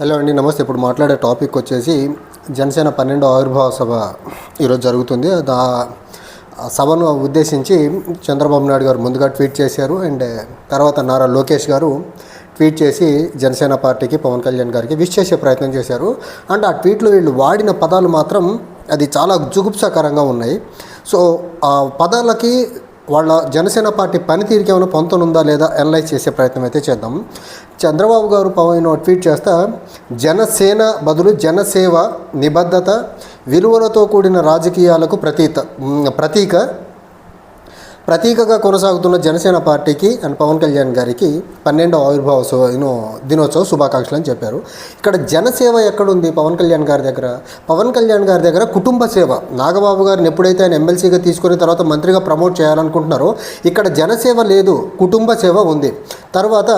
Hello అండి నమస్తే. ఇప్పుడు మాట్లాడే టాపిక్ వచ్చేసి జనసేన పన్నెండో ఆవిర్భావ సభ ఈరోజు జరుగుతుంది. దా ఆ సభను ఉద్దేశించి చంద్రబాబు నాయుడు గారు ముందుగా ట్వీట్ చేశారు. అండ్ తర్వాత నారా లోకేష్ గారు ట్వీట్ చేసి జనసేన పార్టీకి పవన్ కళ్యాణ్ గారికి విష్ చేసే ప్రయత్నం చేశారు. అండ్ ఆ ట్వీట్లో వీళ్ళు వాడిన పదాలు మాత్రం అది చాలా జుగుప్సాకరంగా ఉన్నాయి. సో ఆ పదాలకి వాళ్ళ జనసేన పార్టీ పనితీరుకి ఏమైనా పొంతనుందా లేదా అనలైజ్ చేసే ప్రయత్నం అయితే చేద్దాం. చంద్రబాబు గారు పవన్ ట్వీట్ చేస్తా జనసేన బదులు జనసేవ నిబద్ధత విలువలతో కూడిన రాజకీయాలకు ప్రతీత ప్రతీక ప్రతీకగా కొనసాగుతున్న జనసేన పార్టీకి అండ్ పవన్ కళ్యాణ్ గారికి పన్నెండవ ఆవిర్భావ యూనో దినోత్సవ శుభాకాంక్షలు అని చెప్పారు. ఇక్కడ జనసేవ ఎక్కడుంది పవన్ కళ్యాణ్ గారి దగ్గర? పవన్ కళ్యాణ్ గారి దగ్గర కుటుంబ సేవ. నాగబాబు గారిని ఎప్పుడైతే ఆయన ఎమ్మెల్సీగా తీసుకుని తర్వాత మంత్రిగా ప్రమోట్ చేయాలనుకుంటున్నారో ఇక్కడ జనసేవ లేదు కుటుంబ సేవ ఉంది. తర్వాత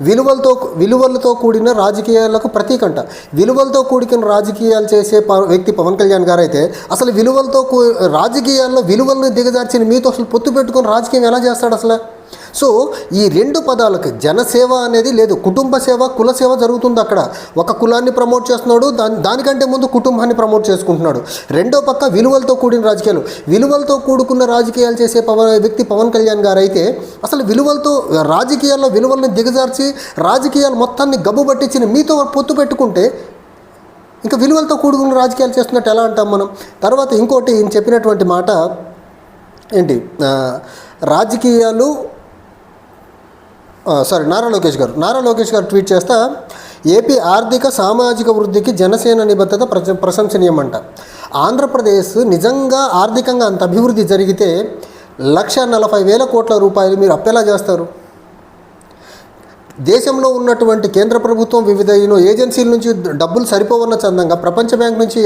విలువలతో విలువలతో కూడిన రాజకీయాలకు ప్రతీక అంట విలువలతో కూడిన రాజకీయాలు చేసే ప- వ్యక్తి పవన్ కళ్యాణ్ గారు అయితే అసలు విలువలతో కూ- రాజకీయాల్లో విలువలను దిగజార్చిన మీతో అసలు పొత్తు పెట్టుకొని రాజకీయం ఎలా చేస్తాడు అసలు? సో ఈ రెండు పదాలకు జనసేవ అనేది లేదు కుటుంబ సేవ కుల సేవ జరుగుతుంది అక్కడ. ఒక కులాన్ని ప్రమోట్ చేస్తున్నాడు దాని దానికంటే ముందు కుటుంబాన్ని ప్రమోట్ చేసుకుంటున్నాడు. రెండో పక్క విలువలతో కూడిన రాజకీయాలు. విలువలతో కూడుకున్న రాజకీయాలు చేసే పవన్ వ్యక్తి పవన్ కళ్యాణ్ గారు అయితే అసలు విలువలతో రాజకీయాల్లో విలువల్ని దిగజార్చి రాజకీయాలు మొత్తాన్ని గబ్బు పట్టించిన మీతో పొత్తు పెట్టుకుంటే ఇంకా విలువలతో కూడుకున్న రాజకీయాలు చేస్తున్నట్టు ఎలా అంటాం మనం? తర్వాత ఇంకోటి ఈయన చెప్పినటువంటి మాట ఏంటి? రాజకీయాలు సారీ నారా లోకేష్ గారు. నారా లోకేష్ గారు ట్వీట్ చేస్తా ఏపీ ఆర్థిక సామాజిక వృద్ధికి జనసేన నిబద్ధత ప్రశ ప్రశంసనీయమంట. ఆంధ్రప్రదేశ్ నిజంగా ఆర్థికంగా అంత అభివృద్ధి జరిగితే లక్ష నలభై వేల కోట్ల రూపాయలు మీరు అప్పేలా చేస్తారు? దేశంలో ఉన్నటువంటి కేంద్ర ప్రభుత్వం వివిధ ఏజెన్సీల నుంచి డబ్బులు సరిపోవన్న చందంగా ప్రపంచ బ్యాంక్ నుంచి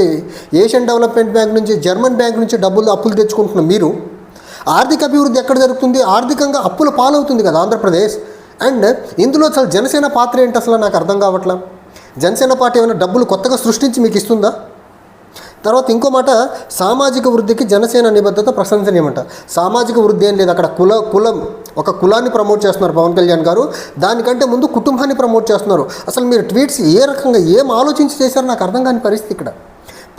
ఏషియన్ డెవలప్మెంట్ బ్యాంక్ నుంచి జర్మన్ బ్యాంక్ నుంచి డబ్బులు అప్పులు తెచ్చుకుంటున్న మీరు ఆర్థిక అభివృద్ధి ఎక్కడ జరుగుతుంది? ఆర్థికంగా అప్పుల పాలవుతుంది కదా ఆంధ్రప్రదేశ్. అండ్ ఇందులో అసలు జనసేన పాత్ర ఏంటి అసలు? నాకు అర్థం కావట్లా. జనసేన పార్టీ ఏమైనా డబ్బులు కొత్తగా సృష్టించి మీకు ఇస్తుందా? తర్వాత ఇంకో మాట సామాజిక వృద్ధికి జనసేన నిబద్ధత ప్రశంసనీయమంట. సామాజిక వృద్ధి ఏం లేదు. అక్కడ కుల కులం ఒక కులాన్ని ప్రమోట్ చేస్తున్నారు పవన్ కళ్యాణ్ గారు. దానికంటే ముందు కుటుంబాన్ని ప్రమోట్ చేస్తున్నారు. అసలు మీరు ట్వీట్స్ ఏ రకంగా ఏం ఆలోచించి చేశారో నాకు అర్థం కాని పరిస్థితి ఇక్కడ.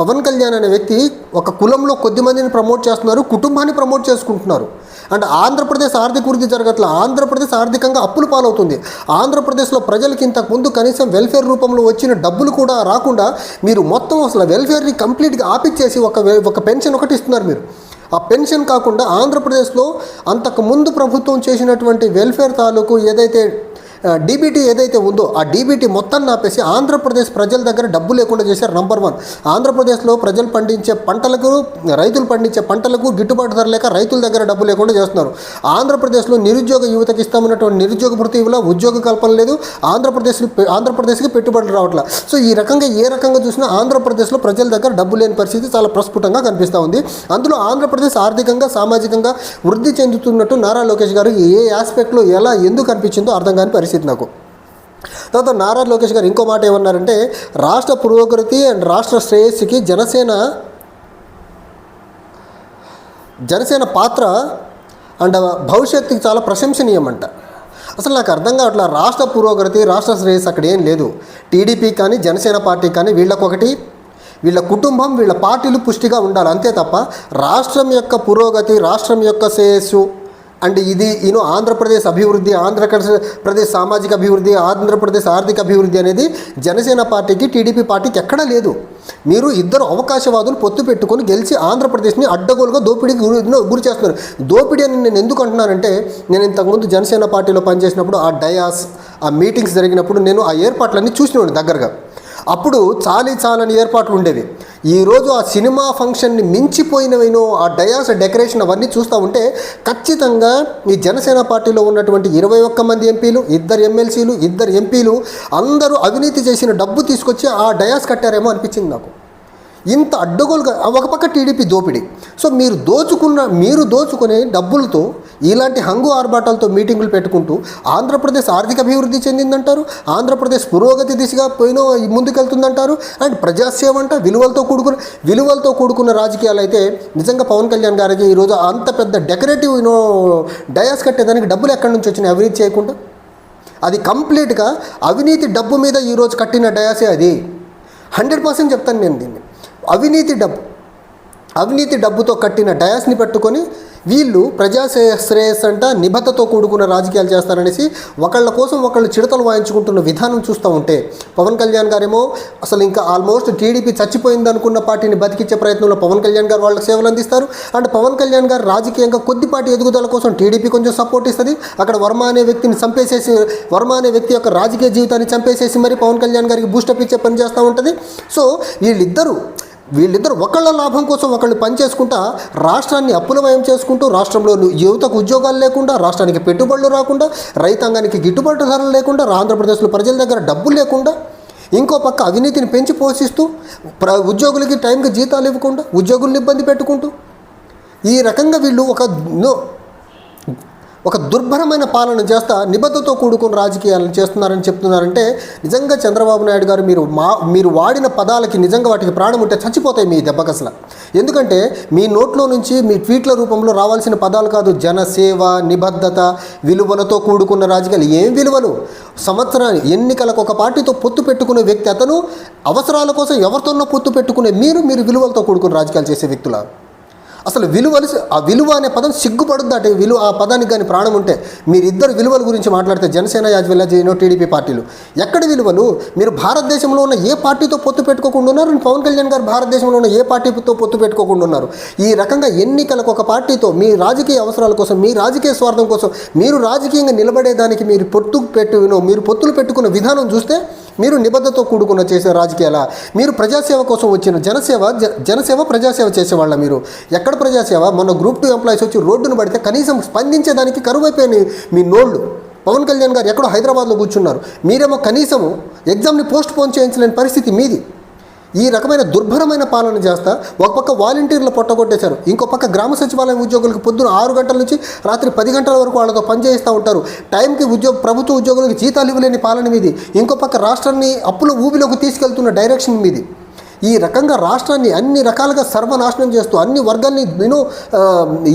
పవన్ కళ్యాణ్ అనే వ్యక్తి ఒక కులంలో కొద్ది మందిని ప్రమోట్ చేస్తున్నారు కుటుంబాన్ని ప్రమోట్ చేసుకుంటున్నారు. అండ్ ఆంధ్రప్రదేశ్ ఆర్థిక వృద్ధి జరగట్ల ఆంధ్రప్రదేశ్ ఆర్థికంగా అప్పులు పాలవుతుంది. ఆంధ్రప్రదేశ్లో ప్రజలకి ఇంతకుముందు కనీసం వెల్ఫేర్ రూపంలో వచ్చిన డబ్బులు కూడా రాకుండా మీరు మొత్తం అసలు వెల్ఫేర్ని కంప్లీట్గా ఆపిచ్చేసి ఒక వె- ఒక పెన్షన్ ఒకటి ఇస్తున్నారు మీరు. ఆ పెన్షన్ కాకుండా ఆంధ్రప్రదేశ్లో అంతకుముందు ప్రభుత్వం చేసినటువంటి వెల్ఫేర్ తాలూకు ఏదైతే డీబీటీ ఏదైతే ఉందో ఆ డీబీటీ మొత్తాన్ని ఆపేసి ఆంధ్రప్రదేశ్ ప్రజల దగ్గర డబ్బు లేకుండా చేశారు నంబర్ వన్ ఆంధ్రప్రదేశ్లో ప్రజలు పండించే పంటలకు రైతులు పండించే పంటలకు గిట్టుబాటు ధర లేక రైతుల దగ్గర డబ్బు లేకుండా చేస్తున్నారు. ఆంధ్రప్రదేశ్లో నిరుద్యోగ యువతకి ఇస్తామన్నటువంటి నిరుద్యోగ భృతి ఇవ్వలా ఉద్యోగ కల్పన లేదు. ఆంధ్రప్రదేశ్ ఆంధ్రప్రదేశ్కి పెట్టుబడులు రావట్లా. సో ఈ రకంగా ఏ రకంగా చూసినా ఆంధ్రప్రదేశ్లో ప్రజల దగ్గర డబ్బు లేని పరిస్థితి చాలా ప్రస్ఫుటంగా కనిపిస్తూ ఉంది. అందులో ఆంధ్రప్రదేశ్ ఆర్థికంగా సామాజికంగా వృద్ధి చెందుతున్నట్టు నారా లోకేష్ గారు ఏ ఆస్పెక్ట్లో ఎలా ఎందుకు అనిపించిందో అర్థం కాని పరిస్థితి. నాకు. తర్వాత నారా లోకేష్ గారు ఇంకో మాట ఏమన్నారంటే రాష్ట్ర పురోగతి అండ్ రాష్ట్ర శ్రేయస్సుకి జనసేన జనసేన పాత్ర అండ్ భవిష్యత్తుకి చాలా ప్రశంసనీయమంట. అసలు నాకు అర్థం కావట్లా రాష్ట్ర పురోగతి రాష్ట్ర శ్రేయస్సు అక్కడ ఏం లేదు. టీడీపీ కానీ జనసేన పార్టీ కానీ వీళ్ళకొకటి. వీళ్ళ కుటుంబం వీళ్ళ పార్టీలు పుష్టిగా ఉండాలి అంతే తప్ప రాష్ట్రం యొక్క పురోగతి రాష్ట్రం యొక్క శ్రేయస్సు అండ్ ఇది ఈయన ఆంధ్రప్రదేశ్ అభివృద్ధి ఆంధ్రప్రదేశ్ సామాజిక అభివృద్ధి ఆంధ్రప్రదేశ్ ఆర్థిక అభివృద్ధి అనేది జనసేన పార్టీకి టీడీపీ పార్టీకి ఎక్కడా లేదు. మీరు ఇద్దరు అవకాశవాదులు పొత్తు పెట్టుకొని గెలిచి ఆంధ్రప్రదేశ్ని అడ్డగోలుగా దోపిడీకి గురి గురి చేస్తున్నారు. దోపిడీ అని నేను ఎందుకు అంటున్నానంటే నేను ఇంతకుముందు జనసేన పార్టీలో పనిచేసినప్పుడు ఆ డయాస్ ఆ మీటింగ్స్ జరిగినప్పుడు నేను ఆ ఏర్పాట్లన్నీ చూసినవాడిని దగ్గరగా. అప్పుడు చాలి చాలని ఏర్పాట్లు ఉండేవి. ఈరోజు ఆ సినిమా ఫంక్షన్ని మించిపోయినవేనో ఆ డయాస్ డెకరేషన్ అవన్నీ చూస్తూ ఉంటే ఖచ్చితంగా ఈ జనసేన పార్టీలో ఉన్నటువంటి ఇరవై ఒక్క మంది ఎంపీలు ఇద్దరు ఎమ్మెల్సీలు ఇద్దరు ఎంపీలు అందరూ అవినీతి చేసిన డబ్బు తీసుకొచ్చి ఆ డయాస్ కట్టారేమో అనిపించింది నాకు. ఇంత అడ్డగోలుగా ఒక పక్క టీడీపీ దోపిడీ. సో మీరు దోచుకున్న మీరు దోచుకునే డబ్బులతో ఇలాంటి హంగు ఆర్భాటాలతో మీటింగులు పెట్టుకుంటూ ఆంధ్రప్రదేశ్ ఆర్థిక అభివృద్ధి చెందిందంటారు ఆంధ్రప్రదేశ్ పురోగతి దిశగా పోయినో ముందుకెళ్తుందంటారు అండ్ ప్రజాసేవ అంట విలువలతో కూడుకున్న విలువలతో కూడుకున్న రాజకీయాలు అయితే నిజంగా పవన్ కళ్యాణ్ గారికి ఈరోజు అంత పెద్ద డెకరేటివ్ యూనో డయాస్ కట్టేదానికి డబ్బులు ఎక్కడి నుంచి వచ్చినాయి అవినీతి చేయకుండా? అది కంప్లీట్గా అవినీతి డబ్బు మీద ఈరోజు కట్టిన డయాసే అది. హండ్రెడ్ పర్సెంట్ చెప్తాను నేను దీన్ని. అవినీతి డబ్బు. అవినీతి డబ్బుతో కట్టిన డయాస్ని పెట్టుకొని వీళ్ళు ప్రజాశ్రేయ శ్రేయస్ అంట నిబద్ధతో కూడుకున్న రాజకీయాలు చేస్తారనేసి ఒకళ్ళ కోసం ఒకళ్ళు చిడతలు వాయించుకుంటున్న విధానం చూస్తూ ఉంటే పవన్ కళ్యాణ్ గారేమో అసలు ఇంకా ఆల్మోస్ట్ టీడీపీ చచ్చిపోయింది అనుకున్న పార్టీని బతికించే ప్రయత్నంలో పవన్ కళ్యాణ్ గారు వాళ్ళకి సేవలు అందిస్తారు. అండ్ పవన్ కళ్యాణ్ గారు రాజకీయంగా కొద్దిపాటి ఎదుగుదల కోసం టీడీపీ కొంచెం సపోర్ట్ ఇస్తుంది. అక్కడ వర్మ అనే వ్యక్తిని చంపేసేసి వర్మ అనే వ్యక్తి యొక్క రాజకీయ జీవితాన్ని చంపేసేసి మరి పవన్ కళ్యాణ్ గారికి బూస్టప్ ఇచ్చే పని చేస్తూ ఉంటుంది. సో వీళ్ళిద్దరూ వీళ్ళిద్దరు ఒకళ్ళ లాభం కోసం ఒకళ్ళు పనిచేసుకుంటా రాష్ట్రాన్ని అప్పులమయం చేసుకుంటూ రాష్ట్రంలో యువతకు ఉద్యోగాలు లేకుండా రాష్ట్రానికి పెట్టుబడులు రాకుండా రైతాంగానికి గిట్టుబాటు ధరలు లేకుండా ఆంధ్రప్రదేశ్లో ప్రజల దగ్గర డబ్బులు లేకుండా ఇంకో పక్క అవినీతిని పెంచి పోషిస్తూ ప్ర ఉద్యోగులకి టైంకి జీతాలు ఇవ్వకుండా ఉద్యోగుల్ని ఇబ్బంది పెట్టుకుంటూ ఈ రకంగా వీళ్ళు ఒక నో ఒక దుర్భరమైన పాలన చేస్తా నిబద్ధతో కూడుకున్న రాజకీయాలను చేస్తున్నారని చెప్తున్నారంటే నిజంగా చంద్రబాబు నాయుడు గారు మీరు మా మీరు వాడిన పదాలకి నిజంగా వాటికి ప్రాణం ఉంటే చచ్చిపోతాయి మీ దెబ్బకసల ఎందుకంటే మీ నోట్లో నుంచి మీ ట్వీట్ల రూపంలో రావాల్సిన పదాలు కాదు జనసేవ నిబద్ధత విలువలతో కూడుకున్న రాజకీయాలు. ఏం విలువలు? సంవత్సరాన్ని ఎన్నికలకు ఒక పార్టీతో పొత్తు పెట్టుకునే వ్యక్తి అతను అవసరాల కోసం ఎవరితోనో పొత్తు పెట్టుకునే మీరు మీరు విలువలతో కూడుకున్న రాజకీయాలు చేసే వ్యక్తుల? అసలు విలువలు ఆ విలువ అనే పదం సిగ్గుపడుద్ది అంటే విలువ ఆ పదానికి కానీ ప్రాణం ఉంటే మీరిద్దరు విలువల గురించి మాట్లాడితే జనసేన యాజ్వెల్ జైనో టీడీపీ పార్టీలు ఎక్కడ విలువలు? మీరు భారతదేశంలో ఉన్న ఏ పార్టీతో పొత్తు పెట్టుకోకుండా ఉన్నారు? పవన్ కళ్యాణ్ గారు భారతదేశంలో ఉన్న ఏ పార్టీతో పొత్తు పెట్టుకోకుండా ఉన్నారు? ఈ రకంగా ఎన్నికలకు ఒక పార్టీతో మీ రాజకీయ అవసరాల కోసం మీ రాజకీయ స్వార్థం కోసం మీరు రాజకీయంగా నిలబడేదానికి మీరు పొత్తు పెట్టు మీరు పొత్తులు పెట్టుకున్న విధానం చూస్తే మీరు నిబద్ధతో కూడుకున్న చేసే రాజకీయాల? మీరు ప్రజాసేవ కోసం వచ్చిన జనసేవ జ- జనసేవ ప్రజాసేవ చేసేవాళ్ళ మీరు? ఎక్కడ ప్రజాసేవ? మొన్న గ్రూప్ టూ ఎంప్లాయీస్ వచ్చి రోడ్డును పడితే కనీసం స్పందించేదానికి కరువైపోయిన మీ నోళ్ళు. పవన్ కళ్యాణ్ గారు ఎక్కడో హైదరాబాద్లో కూర్చున్నారు. మీరేమో కనీసము ఎగ్జామ్ని పోస్ట్ పోన్ చేయించలేని పరిస్థితి మీది. ఈ రకమైన దుర్భరమైన పాలన చేస్తా ఒక పక్క వాలంటీర్లు పొట్టగొట్టేశారు ఇంకో పక్క గ్రామ సచివాలయం ఉద్యోగులకు పొద్దున ఆరు గంటల నుంచి రాత్రి పది గంటల వరకు వాళ్ళతో పనిచేస్తూ ఉంటారు. టైంకి ఉద్యోగ ప్రభుత్వ ఉద్యోగులకు జీతాలు ఇవ్వలేని పాలన మీది. ఇంకో పక్క రాష్ట్రాన్ని అప్పుల ఊబిలోకి తీసుకెళ్తున్న డైరెక్షన్ మీది. ఈ రకంగా రాష్ట్రాన్ని అన్ని రకాలుగా సర్వనాశనం చేస్తూ అన్ని వర్గాల్ని నేను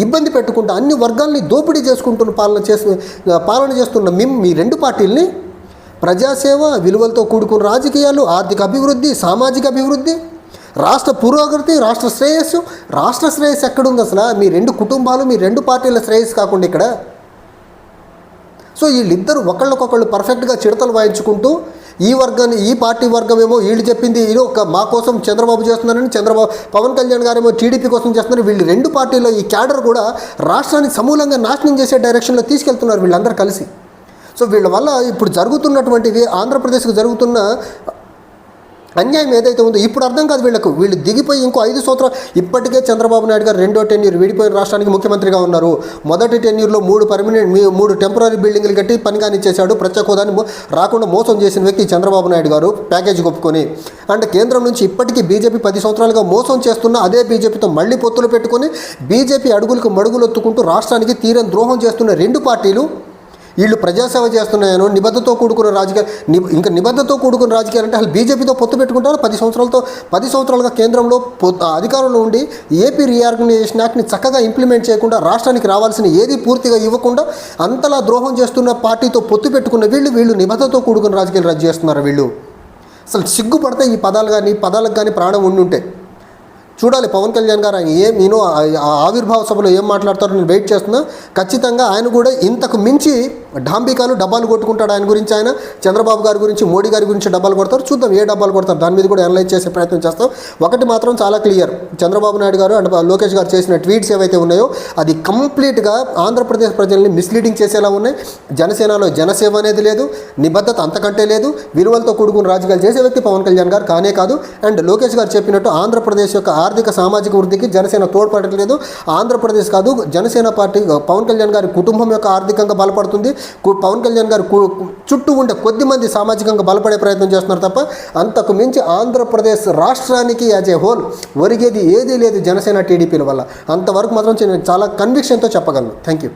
ఇబ్బంది పెట్టుకుంటూ అన్ని వర్గాల్ని దోపిడీ చేసుకుంటున్న పాలన చేస్తు పాలన చేస్తున్న మిమ్ మీ రెండు పార్టీల్ని ప్రజాసేవ విలువలతో కూడుకున్న రాజకీయాలు ఆర్థిక అభివృద్ధి సామాజిక అభివృద్ధి రాష్ట్ర పురోగతి రాష్ట్ర శ్రేయస్సు రాష్ట్ర శ్రేయస్సు ఎక్కడుంది అసలు? మీ రెండు కుటుంబాలు మీ రెండు పార్టీల శ్రేయస్సు కాకుండా ఇక్కడ? సో వీళ్ళిద్దరూ ఒకళ్ళకొకళ్ళు పర్ఫెక్ట్గా చిడతలు వాయించుకుంటూ ఈ వర్గాన్ని ఈ పార్టీ వర్గం ఏమో వీళ్ళు చెప్పింది ఇది ఒక మా కోసం చంద్రబాబు చేస్తున్నారని చంద్రబాబు పవన్ కళ్యాణ్ గారేమో టీడీపీ కోసం చేస్తున్నారు వీళ్ళు రెండు పార్టీలో ఈ క్యాడర్ కూడా రాష్ట్రాన్ని సమూలంగా నాశనం చేసే డైరెక్షన్లో తీసుకెళ్తున్నారు వీళ్ళందరూ కలిసి. సో వీళ్ళ వల్ల ఇప్పుడు జరుగుతున్నటువంటిది ఆంధ్రప్రదేశ్కు జరుగుతున్న అన్యాయం ఏదైతే ఉందో ఇప్పుడు అర్థం కాదు వీళ్ళకు. వీళ్ళు దిగిపోయి ఇంకో ఐదు సంవత్సరాలు. ఇప్పటికే చంద్రబాబు నాయుడు గారు రెండో టెన్యూర్ విడిపోయిన రాష్ట్రానికి ముఖ్యమంత్రిగా ఉన్నారు. మొదటి టెన్యూర్లో మూడు పర్మనెంట్ మూడు టెంపరీ బిల్డింగ్లు కట్టి పని కానిచ్చేశాడు ప్రత్యేక హోదాని రాకుండా మోసం చేసిన వ్యక్తి చంద్రబాబు నాయుడు గారు ప్యాకేజీ ఒప్పుకొని. అండ్ కేంద్రం నుంచి ఇప్పటికీ బీజేపీ పది సంవత్సరాలుగా మోసం చేస్తున్న అదే బీజేపీతో మళ్ళీ పొత్తులు పెట్టుకొని బీజేపీ అడుగులకు మడుగులొత్తుకుంటూ రాష్ట్రానికి తీరం ద్రోహం చేస్తున్న రెండు పార్టీలు వీళ్ళు ప్రజాసేవ చేస్తున్నాయను నిబద్ధతో కూడుకున్న రాజకీయ ని- ఇంకా నిబద్ధతో కూడుకున్న రాజకీయాలు అంటే అసలు బీజేపీతో పొత్తు పెట్టుకుంటారు. పది సంవత్సరాలతో పది సంవత్సరాలుగా కేంద్రంలో అధికారంలో ఉండి ఏపీ రీఆర్గనైజేషన్ యాక్ట్ని చక్కగా ఇంప్లిమెంట్ చేయకుండా రాష్ట్రానికి రావాల్సిన ఏది పూర్తిగా ఇవ్వకుండా అంతలా ద్రోహం చేస్తున్న పార్టీతో పొత్తు పెట్టుకున్న వీళ్ళు వీళ్ళు నిబద్ధతో కూడుకున్న రాజకీయాలు రద్దు చేస్తున్నారు వీళ్ళు? అసలు సిగ్గుపడితే ఈ పదాలు కానీ పదాలకు కానీ ప్రాణం ఉండి ఉంటే చూడాలి. పవన్ కళ్యాణ్ గారు ఆయన ఏం నేను ఆవిర్భావ సభలో ఏం మాట్లాడతారో నేను వెయిట్ చేస్తున్నా. ఖచ్చితంగా ఆయన కూడా ఇంతకు మించి డాంబికాలు డబ్బాలు కొట్టుకుంటాడు ఆయన గురించి ఆయన. చంద్రబాబు గారి గురించి మోడీ గారి గురించి డబ్బాలు కొడతారు. చూద్దాం ఏ డబ్బాలు కొడతారు. దాని మీద కూడా అనలైజ్ చేసే ప్రయత్నం చేస్తాం. ఒకటి మాత్రం చాలా క్లియర్ చంద్రబాబు నాయుడు గారు అండ్ లోకేష్ గారు చేసిన ట్వీట్స్ ఏవైతే ఉన్నాయో అది కంప్లీట్గా ఆంధ్రప్రదేశ్ ప్రజల్ని మిస్లీడింగ్ చేసేలా ఉన్నాయి. జనసేనలో జనసేవ అనేది లేదు. నిబద్ధత అంతకంటే లేదు. విలువలతో కూడుకున్న రాజకీయాలు చేసే వ్యక్తి పవన్ కళ్యాణ్ గారు కానే కాదు. అండ్ లోకేష్ గారు చెప్పినట్టు ఆంధ్రప్రదేశ్ యొక్క ఆర్థిక సామాజిక వృద్ధికి జనసేన తోడ్పడట్లేదు. ఆంధ్రప్రదేశ్ కాదు జనసేన పార్టీ పవన్ కళ్యాణ్ గారి కుటుంబం యొక్క ఆర్థికంగా బలపడుతుంది. పవన్ కళ్యాణ్ గారు చుట్టూ ఉండే కొద్ది మంది సామాజికంగా బలపడే ప్రయత్నం చేస్తున్నారు తప్ప అంతకు మించి ఆంధ్రప్రదేశ్ రాష్ట్రానికి యాజ్ ఏ హోల్ ఒరిగేది ఏదీ లేదు జనసేన టీడీపీల వల్ల. అంతవరకు మాత్రం నేను చాలా కన్విక్షన్తో చెప్పగలను. Thank you